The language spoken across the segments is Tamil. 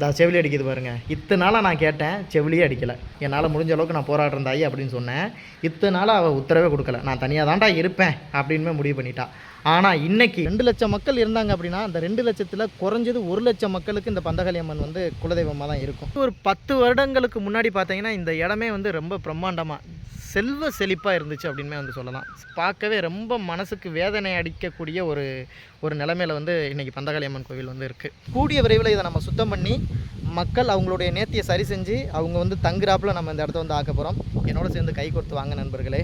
இந்த செவிலி அடிக்குது பாருங்கள் இத்தனை நாளாக நான் கேட்டேன் செவிலியே அடிக்கலை. என்னால் முடிஞ்ச அளவுக்கு நான் போராடுறேன் தாயி அப்படின்னு சொன்னேன். இத்தனை நாளாக அவள் உத்தரவே கொடுக்கல. நான் தனியாக தாண்டா இருப்பேன் அப்படின்னு முடிவு பண்ணிட்டா. ஆனால் இன்றைக்கி ரெண்டு லட்சம் மக்கள் இருந்தாங்க அப்படின்னா அந்த ரெண்டு லட்சத்தில் குறைஞ்சது ஒரு லட்சம் மக்களுக்கு இந்த பந்தகாளி அம்மன் வந்து குலதெய்வமாக தான் இருக்கும். ஒரு பத்து வருடங்களுக்கு முன்னாடி பார்த்தீங்கன்னா இந்த இடமே வந்து ரொம்ப பிரம்மாண்டமாக செல்வ செழிப்பாக இருந்துச்சு அப்படின்மே வந்து சொல்லலாம். பார்க்கவே ரொம்ப மனசுக்கு வேதனை அடிக்கக்கூடிய ஒரு ஒரு நிலைமையில வந்து இன்றைக்கி பந்தகாளி அம்மன் கோவில் வந்து இருக்குது கூடிய விரைவில் இதை நம்ம சுத்தம் பண்ணி மக்கள் அவங்களுடைய நேர்த்தியை சரி செஞ்சு அவங்க வந்து தங்குறாப்புல நம்ம இந்த இடத்த வந்து ஆக்க போகிறோம் என்னோட சேர்ந்து கை கொடுத்து வாங்க நண்பர்களே.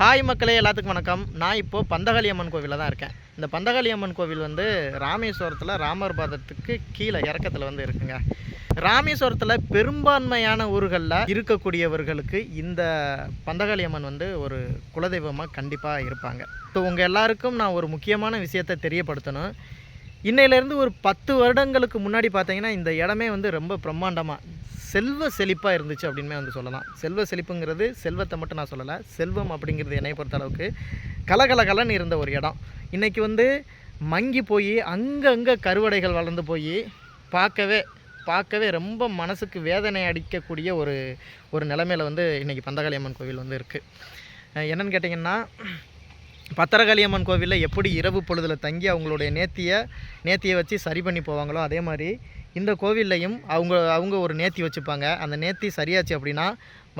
ஹாய் மக்களே எல்லாத்துக்கும் வணக்கம். நான் இப்போது பந்தகாளி அம்மன் கோவிலில் தான் இருக்கேன். இந்த பந்தகாளி அம்மன் கோவில் வந்து ராமேஸ்வரத்தில் ராமர் பாதத்துக்கு கீழே இறக்கத்தில் வந்து இருக்குங்க. ராமேஸ்வரத்தில் பெரும்பான்மையான ஊர்களில் இருக்கக்கூடியவர்களுக்கு இந்த பந்தகாளி அம்மன் வந்து ஒரு குலதெய்வமாக கண்டிப்பாக இருப்பாங்க. ஸோ உங்கள் எல்லாருக்கும் நான் ஒரு முக்கியமான விஷயத்தை தெரியப்படுத்தணும். இன்னையிலேருந்து ஒரு பத்து வருடங்களுக்கு முன்னாடி பார்த்தீங்கன்னா இந்த இடமே வந்து ரொம்ப பிரம்மாண்டமாக செல்வ செழிப்பாக இருந்துச்சு அப்படின்மே வந்து சொல்லலாம். செல்வ செழிப்புங்கிறது செல்வத்தை மட்டும் நான் சொல்லலை செல்வம் அப்படிங்கிறது என்னை பொறுத்த அளவுக்கு கலகலகலன்னு இருந்த ஒரு இடம். இன்றைக்கி வந்து மங்கி போய் அங்கங்கே கருவடைகள் வளர்ந்து போய் பார்க்கவே பார்க்கவே ரொம்ப மனசுக்கு வேதனை அடிக்கக்கூடிய ஒரு ஒரு நிலைமையில வந்து இன்றைக்கி பந்தகாளி அம்மன் கோவில் வந்து இருக்குது என்னென்னு கேட்டிங்கன்னா பத்திரகாளி அம்மன் கோவிலில் எப்படி இரவு பொழுதில் தங்கி அவங்களுடைய நேத்தியை நேத்தியை வச்சு சரி பண்ணி போவாங்களோ அதே மாதிரி இந்த கோவில்லையும் அவங்க அவங்க ஒரு நேர்த்தி வச்சுப்பாங்க. அந்த நேத்தி சரியாச்சு அப்படின்னா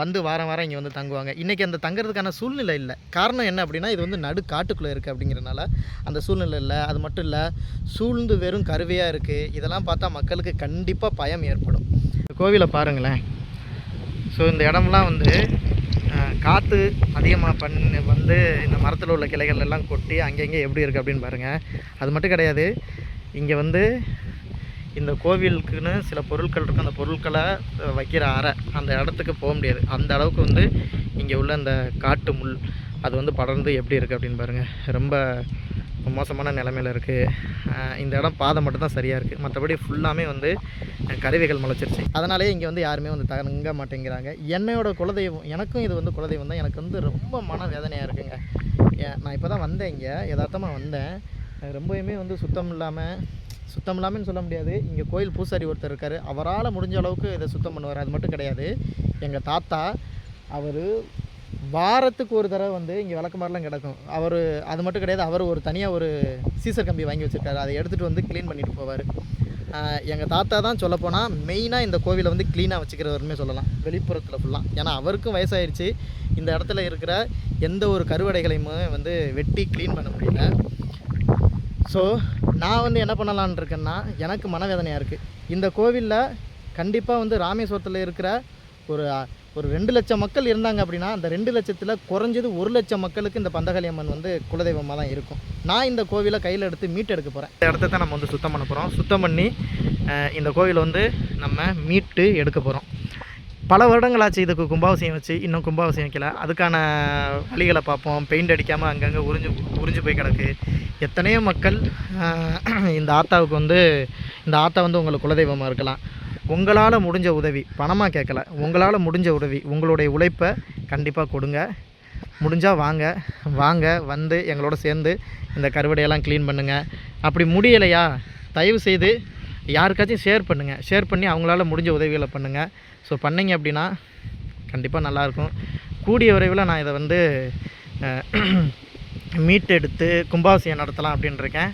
வந்து வாரம் வாரம் இங்கே வந்து தங்குவாங்க. இன்றைக்கி அந்த தங்குறதுக்கான சூழ்நிலை இல்லை. காரணம் என்ன அப்படின்னா இது வந்து நடு காட்டுக்குள்ளே இருக்குது அப்படிங்கிறனால அந்த சூழ்நிலை இல்லை. அது மட்டும் இல்லை சூழ்ந்து வெறும் கருவியாக இருக்குது இதெல்லாம் பார்த்தா மக்களுக்கு கண்டிப்பாக பயம் ஏற்படும். இந்த கோவிலை பாருங்களேன். ஸோ இந்த இடம்லாம் வந்து காற்று அதிகமாக பண்ண வந்து இந்த மரத்தில் உள்ள கிளைகள் எல்லாம் கொட்டி அங்கங்கே எப்படி இருக்குது அப்படின்னு பாருங்கள் அது மட்டும் கிடையாது. இங்கே வந்து இந்த கோவிலுக்குன்னு சில பொருட்கள் இருக்குது அந்த பொருட்களை வைக்கிற அறை அந்த இடத்துக்கு போக முடியாது. அந்த அளவுக்கு வந்து இங்கே உள்ள அந்த காட்டு முள் அது வந்து படர்ந்து எப்படி இருக்குது அப்படின்னு பாருங்கள் ரொம்ப மோசமான நிலமையில இருக்குது இந்த இடம் பாதை மட்டும்தான் சரியாக இருக்குது மற்றபடி ஃபுல்லாமே வந்து கருவிகள் முளைச்சிருச்சு. அதனாலே இங்கே வந்து யாருமே வந்து தங்க மாட்டேங்கிறாங்க. என்னையோட குலதெய்வம் எனக்கும் இது வந்து குலதெய்வம் தான். எனக்கு வந்து ரொம்ப மன வேதனையாக இருக்குங்க. ஏன் நான் இப்போ தான் வந்தேன் இங்கே. யதார்த்தமாக வந்தேன். ரொம்பவுமே வந்து சுத்தம் இல்லாமல் சுத்தம் இல்லாமல்னு சொல்ல முடியாது. இங்கே கோயில் பூசாரி ஒருத்தர் இருக்கார். அவரால் முடிஞ்ச அளவுக்கு இதை சுத்தம் பண்ணுவார். அது மட்டும் கிடையாது. எங்கள் தாத்தா அவர் வாரத்துக்கு ஒரு தடவை வந்து இங்கே விளக்குமாரிலாம் கிடக்கும். அவர் அது மட்டும் கிடையாது. அவர் ஒரு தனியாக ஒரு சீசர் கம்பி வாங்கி வச்சுருக்காரு. அதை எடுத்துகிட்டு வந்து க்ளீன் பண்ணிட்டு போவார். எங்கள் தாத்தா தான் சொல்லப்போனால் மெயினாக இந்த கோவிலை வந்து க்ளீனாக வச்சுக்கிறவருமே சொல்லலாம். வெளிப்புறத்தில் ஃபுல்லாக ஏன்னா அவருக்கும் வயசாகிடுச்சு இந்த இடத்துல இருக்கிற எந்த ஒரு கருவடைகளையுமே வந்து வெட்டி க்ளீன் பண்ண முடியல. ஸோ நான் வந்து என்ன பண்ணலான்னு இருக்கேன்னா எனக்கு மனவேதனையாக இருக்குது இந்த கோவிலில் கண்டிப்பாக வந்து ராமேஸ்வரத்தில் இருக்கிற ஒரு ஒரு ரெண்டு லட்சம் மக்கள் இருந்தாங்க அப்படின்னா அந்த ரெண்டு லட்சத்தில் குறைஞ்சது ஒரு லட்சம் மக்களுக்கு இந்த பந்தகாளி அம்மன் வந்து குலதெய்வமாக தான் இருக்கும். நான் இந்த கோவிலை கையில் எடுத்து மீட்டு எடுக்க போகிறேன் இந்த இடத்த தான் நம்ம வந்து சுத்தம் பண்ண போகிறோம் சுத்தம் பண்ணி இந்த கோவிலை வந்து நம்ம மீட்டு எடுக்க போகிறோம் பல வருடங்கள் ஆச்சு இதுக்கு கும்பாபிஷேகம் வச்சு இன்னும் கும்பாபிஷேகம் வைக்கல. அதுக்கான வழிகளை பார்ப்போம். பெயிண்ட் அடிக்காமல் அங்கங்கே உறிஞ்சு உறிஞ்சு போய் கிடக்கு. எத்தனையோ மக்கள் இந்த ஆத்தாவுக்கு வந்து இந்த ஆத்தா வந்து உங்களுக்கு குலதெய்வமாக இருக்கலாம். உங்களால் முடிஞ்ச உதவி பணமாக கேட்கல. உங்களால் முடிஞ்ச உதவி உங்களுடைய உழைப்பை கண்டிப்பாக கொடுங்க. முடிஞ்சால் வாங்க. வாங்க வந்து எங்களோட சேர்ந்து இந்த கருவடையெல்லாம் க்ளீன் பண்ணுங்கள் அப்படி முடியலையா? தயவு செய்து யாருக்காச்சும் ஷேர் பண்ணுங்கள் ஷேர் பண்ணி அவங்களால முடிஞ்ச உதவிகளை பண்ணுங்கள் ஸோ பண்ணீங்க அப்படின்னா கண்டிப்பாக நல்லாயிருக்கும். கூடிய விரைவில் நான் இதை வந்து மீட் மீட்டெடுத்து கும்பாபிஷேகம் நடத்தலாம் அப்படின்னு இருக்கேன்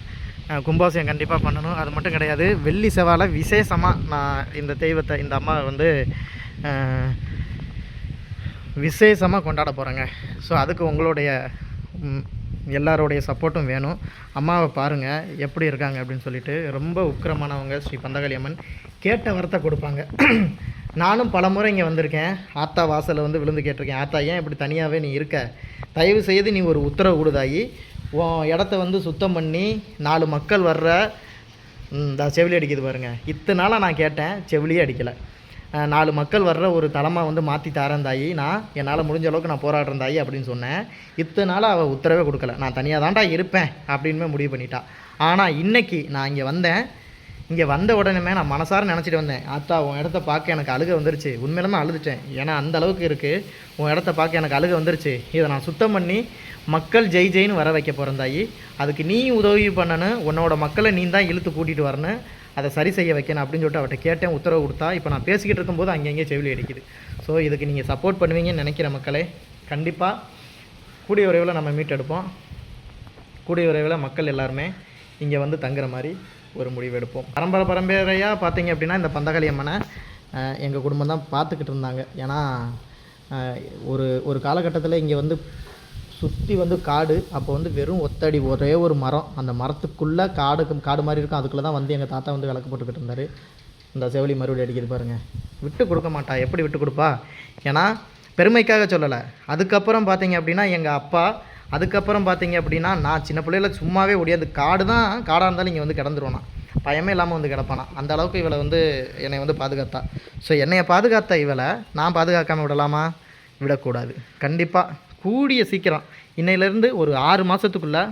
கும்பாபிஷேகம் கண்டிப்பாக பண்ணணும். அது மட்டும் கிடையாது வெள்ளி செவ்வாயில் விசேஷமாக நான் இந்த தெய்வத்தை இந்த அம்மாவை வந்து விசேஷமாக கொண்டாட போகிறேங்க ஸோ அதுக்கு உங்களுடைய எல்லாருடைய சப்போர்ட்டும் வேணும். அம்மாவை பாருங்கள் எப்படி இருக்காங்க அப்படின்னு சொல்லிட்டு ரொம்ப உக்கிரமானவங்க ஸ்ரீ பந்தகாளி அம்மன். கேட்ட வரத்தை கொடுப்பாங்க. நானும் பல முறை இங்கே வந்திருக்கேன். ஆத்தா வாசலில் வந்து விழுந்து கேட்டிருக்கேன். ஆத்தா ஏன் இப்படி தனியாகவே நீ இருக்க? தயவு செய்து நீ ஒரு உத்தரவு கொடுதாயி உன் இடத்த வந்து சுத்தம் பண்ணி நாலு மக்கள் வர்ற இந்த செவிலி அடிக்குது பாருங்கள் இத்தனை நாளாக நான் கேட்டேன் செவிலியே அடிக்கலை. நாலு மக்கள் வர்ற ஒரு தளமாக வந்து மாற்றி தரேன் தாயி. நான் என்னால் முடிஞ்ச அளவுக்கு நான் போராடுறேன் தாயி அப்படின்னு சொன்னேன். இத்தனை நாள் அவள் உத்தரவே கொடுக்கல. நான் தனியாக தான்டா இருப்பேன் அப்படின்னு முடிவு பண்ணிட்டா. ஆனால் இன்றைக்கி நான் இங்கே வந்தேன். இங்கே வந்த உடனே நான் மனசார நினச்சிட்டு வந்தேன். ஆத்தா உன் இடத்த பார்க்க எனக்கு அழுக வந்துருச்சு. உண்மையிலுமே அழுதுட்டேன். ஏன்னா அந்த அளவுக்கு இருக்குது உன் இடத்த பார்க்க எனக்கு அழுக வந்துருச்சு. இதை நான் சுத்தம் பண்ணி மக்கள் ஜெய் ஜெயின்னு வர வைக்க போகிறேன் தாயி. அதுக்கு நீ உதவி பண்ணணும் உன்னோட மக்களை நீ தான் இழுத்து கூட்டிகிட்டு வரணும் அதை சரி செய்ய வைக்கணும் அப்படின்னு சொல்லிட்டு அவர்கிட்ட கேட்டேன் உத்தரவு கொடுத்தா. இப்போ நான் பேசிக்கிட்டு இருக்கும்போது அங்கங்கே செவிலி அடிக்குது. ஸோ இதுக்கு நீங்கள் சப்போர்ட் பண்ணுவீங்கன்னு நினைக்கிற மக்களே கண்டிப்பாக கூடிய விரைவில் நம்ம மீட் எடுப்போம் கூடிய விரைவில் மக்கள் எல்லாருமே இங்கே வந்து தங்குற மாதிரி ஒரு முடிவு எடுப்போம். பரம்பரை பரம்பரையாக பார்த்தீங்க அப்படின்னா இந்த பந்தகாளி அம்மனை எங்கள் குடும்பம் தான் பார்த்துக்கிட்டு இருந்தாங்க. ஏன்னா ஒரு ஒரு காலகட்டத்தில் இங்கே வந்து சுற்றி வந்து காடு அப்போ வந்து வெறும் ஒத்தடி ஒரே ஒரு மரம். அந்த மரத்துக்குள்ளே காடு காடு மாதிரி இருக்கும். அதுக்குள்ளே தான் வந்து எங்கள் தாத்தா வந்து விளக்கு போட்டுக்கிட்டு இருந்தார். இந்த செவலி மறுபடியும் அடிக்கிறது பாருங்கள் விட்டு கொடுக்க மாட்டா. எப்படி விட்டு கொடுப்பா? ஏன்னா பெருமைக்காக சொல்லலை. அதுக்கப்புறம் பார்த்தீங்க அப்படின்னா எங்கள் அப்பா அதுக்கப்புறம் பார்த்தீங்க அப்படின்னா நான் சின்ன பிள்ளையில சும்மாவே ஒடியாது காடு தான் காடாக இருந்தாலும் இங்கே வந்து கிடந்துருவேன். நான் பயமே இல்லாமல் வந்து கிடப்பானா. அந்த அளவுக்கு இவளை வந்து என்னை வந்து பாதுகாத்தா. ஸோ என்னையை பாதுகாத்த இவளை நான் பாதுகாக்காமல் விடலாமா? விடக்கூடாது. கண்டிப்பாக கூடிய சீக்கிரம். இன்னையிலேருந்து ஒரு ஆறு மாதத்துக்குள்ளே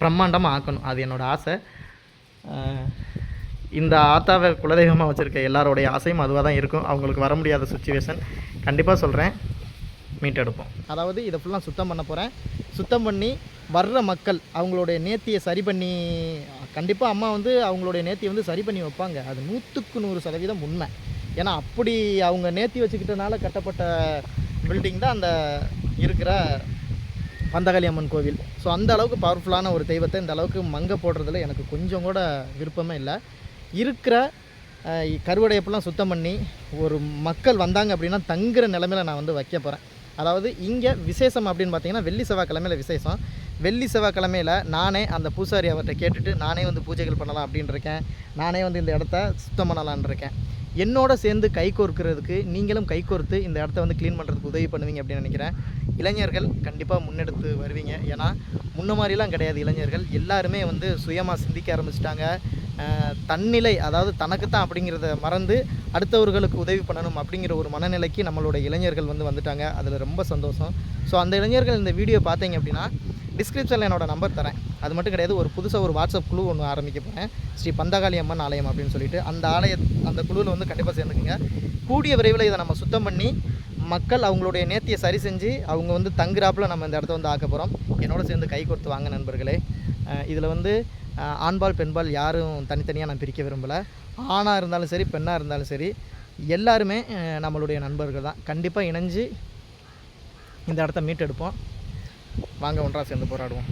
பிரம்மாண்டமாக ஆக்கணும். அது என்னோடய ஆசை. இந்த ஆத்தாவை குலதெய்வமாக வச்சுருக்க எல்லாரோடைய ஆசையும் அதுவாக தான் இருக்கும். அவங்களுக்கு வர முடியாத சுச்சுவேஷன் கண்டிப்பாக சொல்கிறேன் மீட்டெடுப்போம். அதாவது இதை ஃபுல்லாக சுத்தம் பண்ண போகிறேன் சுத்தம் பண்ணி வர்ற மக்கள் அவங்களுடைய நேத்தியை சரி பண்ணி கண்டிப்பாக அம்மா வந்து அவங்களுடைய நேர்த்தியை வந்து சரி பண்ணி வைப்பாங்க. அது நூற்றுக்கு நூறு சதவீதம் உண்மை. ஏன்னா அப்படி அவங்க நேத்தி வச்சுக்கிட்டனால கட்டப்பட்ட பில்டிங் தான் அந்த இருக்கிற பந்தகாளி அம்மன் கோவில். ஸோ அந்த அளவுக்கு பவர்ஃபுல்லான ஒரு தெய்வத்தை இந்த அளவுக்கு மங்க போடுறதுல எனக்கு கொஞ்சம் கூட விருப்பமே இல்லை. இருக்கிற கருவடையப்பெல்லாம் சுத்தம் பண்ணி ஒரு மக்கள் வந்தாங்க அப்படின்னா தங்குற நிலமையில நான் வந்து வைக்க போகிறேன் அதாவது இங்கே விசேஷம் அப்படின்னு பார்த்தீங்கன்னா வெள்ளி செவ்வாய்க்கிழமையில விசேஷம். வெள்ளி செவ்வாய்க்கிழமையில நானே அந்த பூசாரி அவர்கிட்ட கேட்டுட்டு நானே வந்து பூஜைகள் பண்ணலாம் அப்படின்னு இருக்கேன். நானே வந்து இந்த இடத்த சுத்தம் பண்ணலான்னு இருக்கேன். என்னோட சேர்ந்து கை கோர்க்கிறதுக்கு நீங்களும் கை கோர்த்து இந்த இடத்த வந்து க்ளீன் பண்ணுறதுக்கு உதவி பண்ணுவீங்க அப்படின்னு நினைக்கிறேன். இளைஞர்கள் கண்டிப்பாக முன்னெடுத்து வருவீங்க. ஏன்னா முன்ன மாதிரிலாம் கிடையாது இளைஞர்கள். எல்லாருமே வந்து சுயமாக சிந்திக்க ஆரம்பிச்சிட்டாங்க. தன்னிலை அதாவது தனக்கு தான் அப்படிங்கிறத மறந்து அடுத்தவர்களுக்கு உதவி பண்ணணும் அப்படிங்கிற ஒரு மனநிலைக்கு நம்மளோட இளைஞர்கள் வந்து வந்துட்டாங்க. அதில் ரொம்ப சந்தோஷம். ஸோ அந்த இளைஞர்கள் இந்த வீடியோ பார்த்தீங்க அப்படின்னா டிஸ்கிரிப்ஷனில் என்னோடய நம்பர் தரேன். அது மட்டும் கிடையாது ஒரு புதுசாக ஒரு வாட்ஸ்அப் குழு ஒன்று ஆரம்பிக்க போகிறேன் ஸ்ரீ பந்தகாளி அம்மன் ஆலயம் அப்படின்னு சொல்லிட்டு அந்த ஆலய அந்த குழுவில் வந்து கண்டிப்பாக சேர்ந்துக்குங்க. கூடிய விரைவில் இதை நம்ம சுத்தம் பண்ணி மக்கள் அவங்களுடைய நேர்த்தியை சரி செஞ்சு அவங்க வந்து தங்குறாப்பில் நம்ம இந்த இடத்த வந்து ஆக்க போகிறோம் என்னோட சேர்ந்து கை கொடுத்து வாங்க நண்பர்களே. இதில் வந்து ஆண்பால் பெண்பால் யாரும் தனித்தனியாக நான் பிரிக்க விரும்பலை. ஆணாக இருந்தாலும் சரி பெண்ணாக இருந்தாலும் சரி எல்லாருமே நம்மளுடைய நண்பர்கள் தான். கண்டிப்பாக இணைஞ்சு இந்த இடத்த மீட்டெடுப்போம். வாங்க ஒன்றா சேர்ந்து போராடுவோம்.